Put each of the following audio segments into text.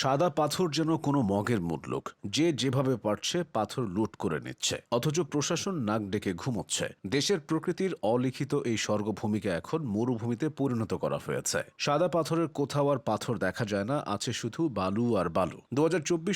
সাদা পাথর যেন কোনো মগের মুটলুক যে যেভাবে পারছে পাথর লুট করে নিচ্ছে। অথচ প্রশাসন নাক ডেকে ঘুমোচ্ছে। দেশের প্রকৃতির অলিখিত এই স্বর্গভূমিকে এখন মরুভূমিতে পরিণত করা হয়েছে। সাদা পাথরের কোথাও আর পাথর দেখা যায় না, আছে শুধু বালু আর বালু। দু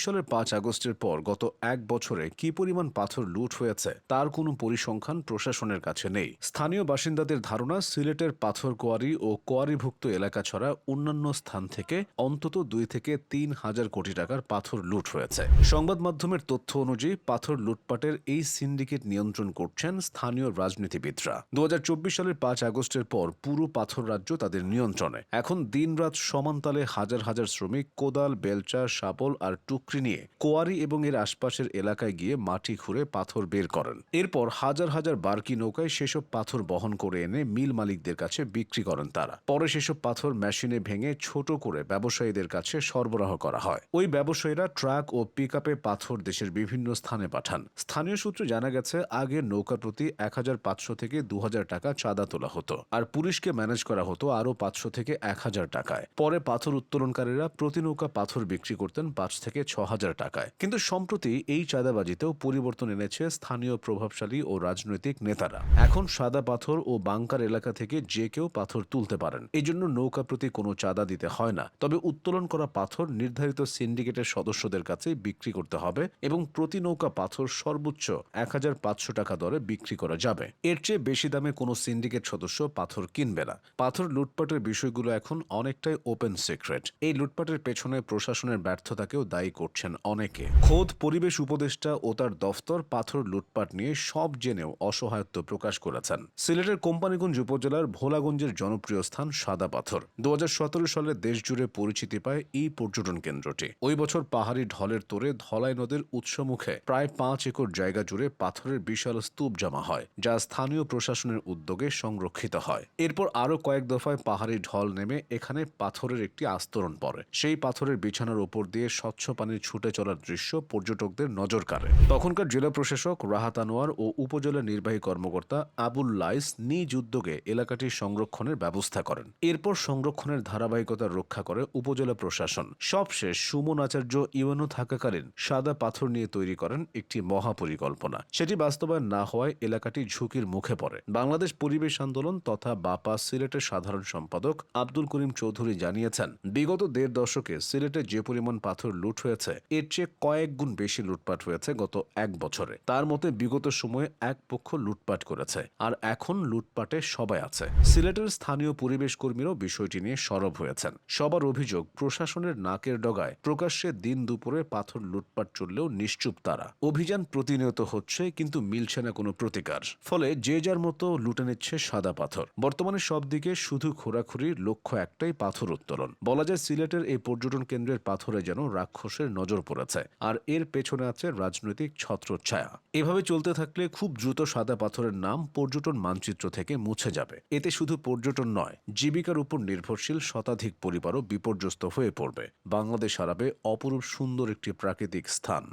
সালের পাঁচ আগস্টের পর গত এক বছরে কি পরিমাণ পাথর লুট হয়েছে, তার কোনো পরিসংখ্যান প্রশাসনের কাছে নেই। স্থানীয় বাসিন্দাদের ধারণা, সিলেটের পাথর কোয়ারি ও কোয়ারিভুক্ত এলাকা ছাড়া অন্যান্য স্থান থেকে অন্তত দুই থেকে তিন হাজার কোটি টাকার পাথর লুট হয়েছে। সংবাদ মাধ্যমের তথ্য অনুযায়ী পাথর লুটপাটের এই সিন্ডিকেট নিয়ন্ত্রণ করছেন স্থানীয় রাজনীতিবিদরা। দু হাজার চব্বিশ সালের পাঁচ আগস্টের পর পুরো পাথর রাজ্য তাদের নিয়ন্ত্রণে। এখন দিনরাত সমানতালে হাজার হাজার শ্রমিক কোদাল, বেলচা শাবল আর টুকরি নিয়ে কোয়ারি এবং এর আশপাশের এলাকায় গিয়ে মাটি খুঁড়ে পাথর বের করেন। এরপর হাজার হাজার বার্কি নৌকায় সেসব পাথর বহন করে এনে মিল মালিকদের কাছে বিক্রি করেন তারা। পরে সেসব পাথর মেশিনে ভেঙে ছোট করে ব্যবসায়ীদের কাছে সরবরাহ করা হয়। ওই ব্যবসায়ীরা ট্রাক ও পিক পাথর দেশের বিভিন্ন স্থানে পাঠান। স্থানীয় সূত্রে জানা গেছে, আগে নৌকা প্রতি এক হাজার পাঁচশো থেকে দু হাজার টাকা চাঁদা তোলা হতো আর পুলিশকে ম্যানেজ করা হতো আরও পাঁচশো থেকে এক হাজার টাকায়। পরে পাথর উত্তোলনকারীরা প্রতি নৌকা পাথর বিক্রি করতেন পাঁচ থেকে ছ হাজার টাকায়। কিন্তু সম্প্রতি এই চাঁদাবাজিতেও পরিবর্তন এনেছে স্থানীয় প্রভাবশালী ও রাজনৈতিক নেতারা। এখন সাদা পাথর ও বাংকার এলাকা থেকে যে কেউ পাথর তুলতে পারেন। এই জন্য নৌকা প্রতি কোনো চাঁদা দিতে হয় না। তবে উত্তোলন করা পাথর নির্ধারিত সিন্ডিকেটের সদস্যদের কাছে বিক্রি করতে হবে এবং প্রতি নৌকা পাথর সর্বোচ্চ এক হাজার পাঁচশো টাকা দরে বিক্রি করা যাবে। এর চেয়ে বেশি দামে কোনো সিন্ডিকেট সদস্য পাথর কিনবে না। পাথর লুটপাটের বিষয়গুলো এখন অনেকটাই ওপেন সিক্রেট এই লুটপাটের পেছনে প্রশাসনের ব্যর্থতাকেও দায়ী করছেন অনেকে। খোদ পরিবেশ উপদেষ্টা ও তার দফতর পাথর লুটপাট নিয়ে সব জেনেও অসহায়ত্ব প্রকাশ করেছেন। সিলেটের কোম্পানিগঞ্জ উপজেলার ভোলাগঞ্জের জনপ্রিয় স্থান সাদা পাথর। দু হাজার সতেরো সালে দেশ জুড়ে পরিচিতি পায় এই পর্যটন কেন্দ্রটি ওই বছর পাহাড়ি ঢলের তোরে ধলাই নদীর উৎসমুখে প্রায় পাঁচ একর জায়গা জুড়ে পাথরের বিশাল স্তূপ জমা হয়, যা স্থানীয় প্রশাসনের উদ্যোগে সংরক্ষিত হয়। এরপর আরও কয়েক দফায় পাহাড়ি ঢল নেমে এখানে পাথরের একটি আস্তরণ পড়ে। সেই পাথরের বিছানার উপর দিয়ে স্বচ্ছ পানির ছুটে চলার দৃশ্য পর্যটকদের নজর কাড়ে। তখনকার জেলা প্রশাসক রাহাত আনোয়ার ও উপজেলা নির্বাহী কর্মকর্তা আবুল লাইস নিজ উদ্যোগে এলাকাটি সংরক্ষণের ব্যবস্থা করেন। এরপর সংরক্ষণের ধারাবাহিকতা রক্ষা করে উপজেলা প্রশাসন। সবশেষ সুমন আচার্য ইউএনও থাকাকালীন সাদা পাথর নিয়ে তৈরি করেন একটি মহাপরিকল্পনা। সেটি বাস্তবায়ন না হওয়ায় এলাকাটি ঝুঁকির মুখে পড়ে। বাংলাদেশ পরিবেশ আন্দোলন তথা বাপা সিলেটের সাধারণ সম্পাদক আব্দুল করিম চৌধুরী জানিয়েছেন, বিগত দেড় দশকে সিলেটে যে পরিমাণ পাথর লুট হয়েছে, এর চেয়ে কয়েক গুণ বেশি লুটপাট হয়েছে গত এক বছরে। তার মতে বিগত সময়ে এক পক্ষ লুটপাট করেছে, আর এখন লুটপাটে সবাই আছে। সিলেটের স্থানীয় পরিবেশ কর্মীরাও বিষয়টি নিয়ে সরব হয়েছেন। সবার অভিযোগ, প্রশাসনের নাকের ডগায় প্রকাশ্যে দিন দুপুরে পাথর লুটপাট চললেও নিশ্চুপ তারা। অভিযান প্রতিনিয়ত হচ্ছে, কিন্তু মিলছে না কোনো প্রতিকার। ফলে যে যার মতো লুটে নিচ্ছে সাদা পাথর। বর্তমানে সব দিকে শুধু খোরাখুরির লক্ষ্য একটাই, পাথর উত্তোলন। বলা যায় সিলেটের এই পর্যটন কেন্দ্রের পাথরে যেন রাক্ষসের নজর পড়েছে, আর এর পেছনে আছে রাজনৈতিক ছত্রছায়া। এভাবে চলতে থাকলে খুব দ্রুত সাদা পাথরের নাম পর্যটন মানচিত্র থেকে মুছে যাবে। এতে শুধু পর্যটন নয়, জীবিকার উপর নির্ভরশীল শতাধিক পরিবারও বিপর্যস্ত হয়ে পড়বে। বাংলাদেশ হারাবে অপরূপ সুন্দর একটি প্রাকৃতিক স্থান।